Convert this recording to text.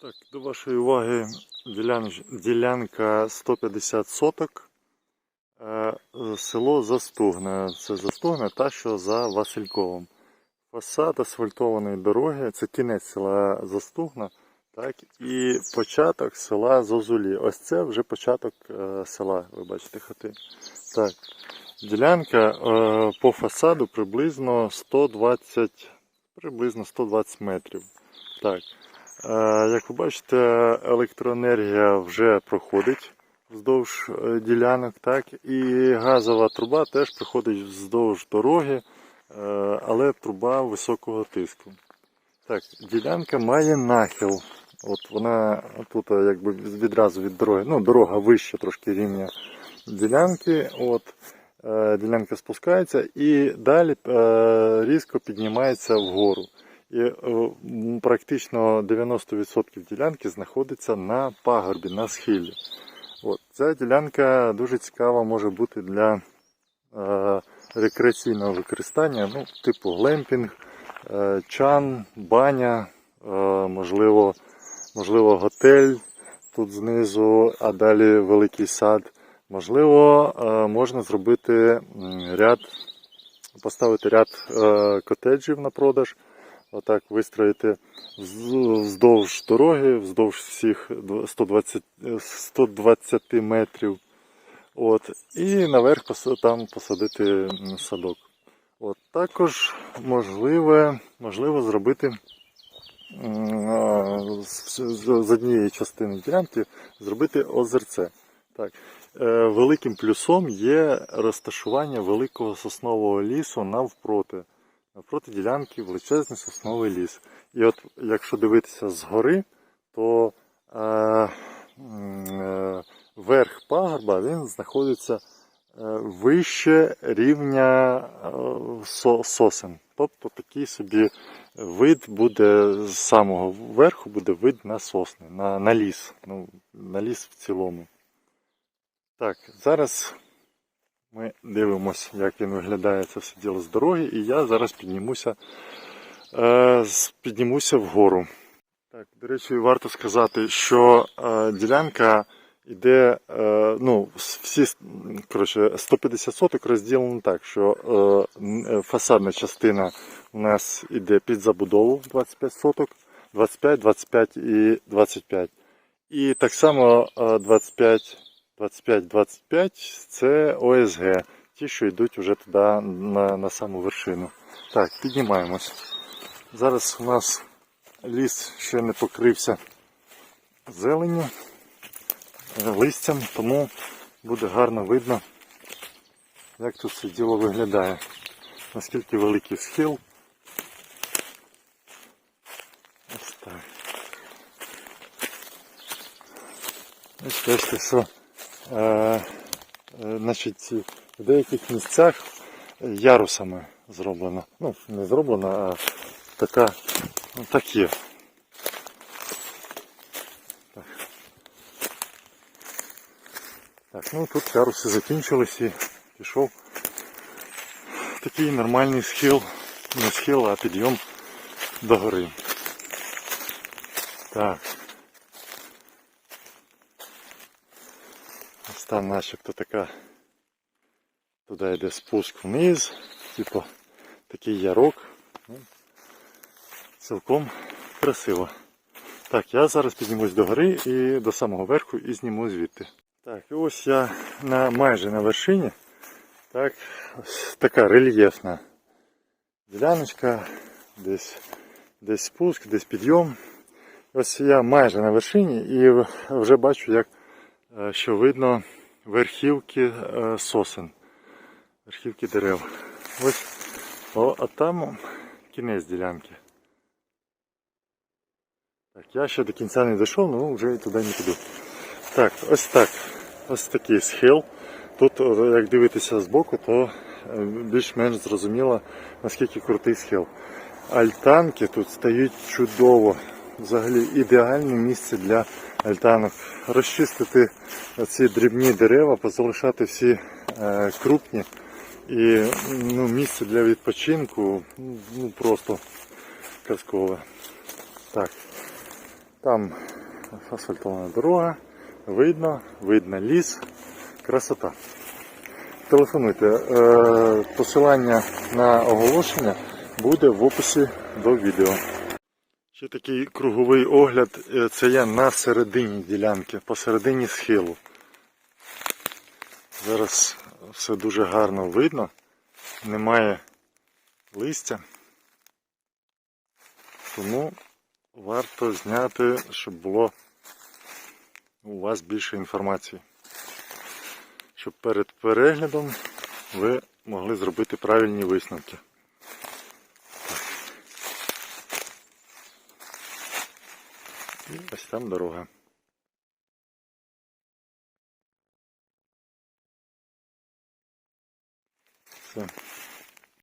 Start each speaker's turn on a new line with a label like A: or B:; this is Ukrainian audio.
A: Так, до вашої уваги ділянка 150 соток. Е, Село Застугне. Це Застугне та, що за Васильковим. Фасад асфальтованої дороги, це кінець села Застугна, так, і початок села Зозулі. Ось це вже початок е, села, ви бачите хати. Так. Ділянка е, по фасаду приблизно 120, приблизно 120 метрів. Так. Е, Як ви бачите, електроенергія вже проходить вздовж е, ділянок, так, і газова труба теж проходить вздовж дороги, е, але труба високого тиску. Так, ділянка має нахил. От вона тут якби відразу від дороги, ну, дорога вище трошки рівня ділянки. От, ділянка спускається і далі різко піднімається вгору. І е, практично 90% ділянки знаходиться на пагорбі, на схилі. От. Ця ділянка дуже цікава може бути для е, рекреаційного використання, ну, типу глемпінг, е, чан, баня, е, можливо, можливо, готель тут знизу, а далі великий сад. Можливо, е, можна зробити ряд, поставити ряд е, котеджів на продаж. Отак вистроїти вздовж дороги, вздовж всіх 120, е, 120 метрів. От, і наверх там посадити садок. От, також можливе, можливо зробити з однієї частини ділянки зробити озерце. Так. Е, Великим плюсом є розташування великого соснового лісу навпроти. Навпроти ділянки величезний сосновий ліс. І от якщо дивитися згори, то е, е, верх пагорба він знаходиться е, вище рівня е, сосен. Тобто такий собі вид буде з самого верху буде вид на сосни, на, на ліс, ну, на ліс в цілому. Так, зараз ми дивимося, як він виглядає це все діло з дороги, і я зараз піднімуся, е, піднімуся вгору. Так, до речі, варто сказати, що е, ділянка йде, е, ну, всі коротше, 150 соток розділено так, що е, е, фасадна частина у нас йде під забудову 25 соток, 25, 25 і 25. І так само е, 25 25-25 це ОСГ, ті, що йдуть вже туди на, на саму вершину. Так, піднімаємось. Зараз у нас ліс ще не покрився зеленню, е, листям, тому буде гарно видно, як тут все діло виглядає. Наскільки великий схил. Ось так. Ось бачите, що значить, в деяких місцях ярусами зроблено. Ну, не зроблено, а така, ну, так є. Так. так, ну тут яруси закінчились і пішов такий нормальний схил, не схил, а підйом до гори. Так. Там начебто така. Туди йде спуск вниз, типу такий ярок. Ну, Цілком красиво. Так, я зараз піднімусь до гори і до самого верху і зніму звідти. Так, і ось я на, майже на вершині. Так, ось така рельєфна діляночка, десь, десь спуск, десь підйом. Ось я майже на вершині і вже бачу, як е, що видно верхівки е, сосен, верхівки дерев. Ось, о, а там кінець ділянки. Так, я ще до кінця не дійшов, ну вже туди не піду. Так, ось так. Ось такий схил. Тут, як дивитися збоку, то е, більш-менш зрозуміло, наскільки крутий схил. Альтанки тут стають чудово. Взагалі ідеальне місце для альтанок. Розчистити ці дрібні дерева, позалишати всі е, крупні. І ну, місце для відпочинку ну, просто казкове. Так, там асфальтована дорога, видно, видно ліс, красота. Телефонуйте. Е, Посилання на оголошення буде в описі до відео. Ще такий круговий огляд. Е, Це я на середині ділянки, посередині схилу. Зараз все дуже гарно видно. Немає листя. Тому варто зняти, щоб було у вас більше інформації. Щоб перед переглядом ви могли зробити правильні висновки. І ось там дорога. Все.